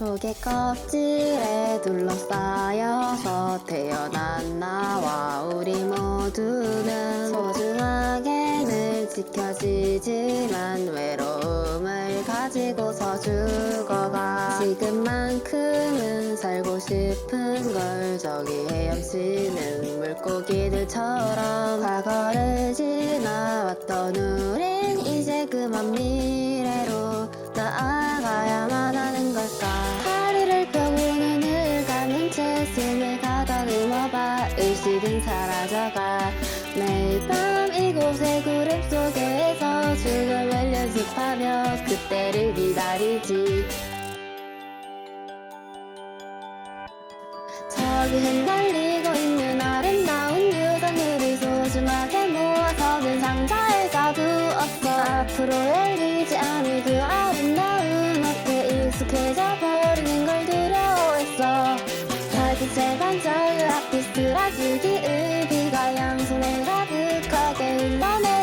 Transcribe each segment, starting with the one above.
조개 껍질에 둘러싸여서 태어난 나와 우리 모두는 소중하게 늘 지켜지지만 외로움을 가지고서 죽어가 지금만큼은 살고 싶은 걸 저기 헤엄치는 물고기들처럼 과거를 지나왔던 우린 이제 그만 미래로 나아가야만 하는 걸까? 다리를 펴고 눈을 감은 채 숨을 가다듬어봐 의식은 사라져가 매일 밤 이곳의 구름 죽음을 연습하며 그때를 기다리지. 저기 흩날리고 있는 아름다운 유산들을 소중하게 모아서는 상자에 가두었어. 앞으로 열리지 않을 그 아름다운 앞에 익숙해져 버리는 걸 두려워했어. 달빛의 반짝을 앞이 쓰라지기을 비가 양손에 가득하게 흘러내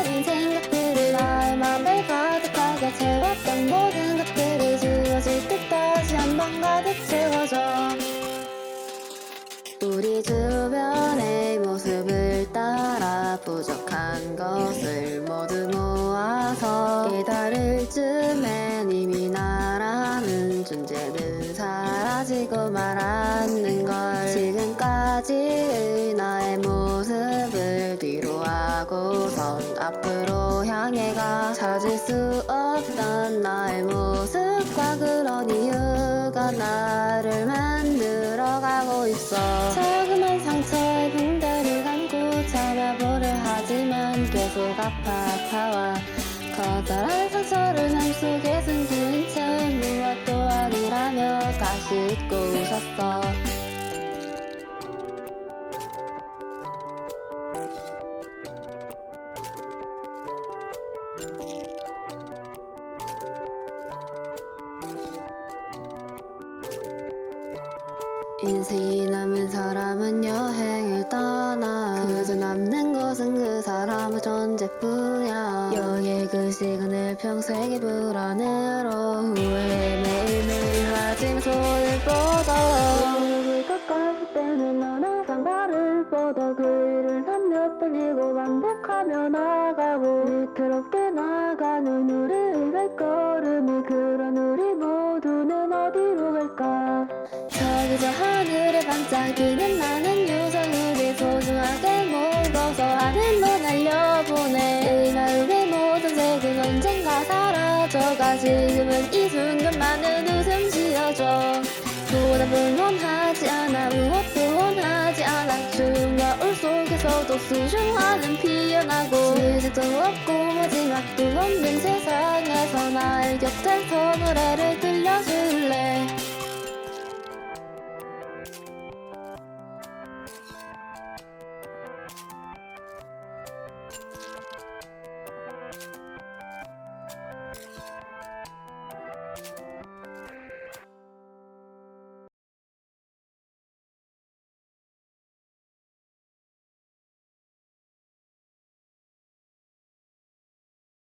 우리 주변의 모습을 따라 부족한 것을 모두 모아서 깨달을 쯤엔 이미 나라는 존재는 사라지고 말았는 걸 지금까지의 나의 모습을 뒤로 하고선 앞으로 향해 가 찾을 수 없던 나의 모습과 그런 이유가 나를 만들어가고 있어. 자그만 상처에 붕대를 감고 참아보려 하지만 계속 아파타와 커다란 상처를 삶 속에 숨긴 채 무엇도 아니라며 다시 웃고 웃었어 인생이 남은 사람은 여행을 떠나. 그저 남는 것은 그 사람의 존재뿐이야. 여기에 그 시간을 평생의 불안으로. 후회해 매일매일 하지만 손을 뻗어. 얼굴 가까울 때는 넌 항상 발을 뻗어. 그 일을 삼몇 번이고 반복하며 나가고. 위태롭게 나가는 우리의 발걸 반짝이는 나는 유성우리 소중하게 먹어서 하늘로 날려보내. 이 마음의 모든 색은 언젠가 사라져가 지금은 이 순간만은 웃음 지어줘. 보답은 원하지 않아 무엇도 원하지 않아. 추운 겨울 속에서도 수줍어하는 피어나고. 시작도 없고 마지막도 없는 세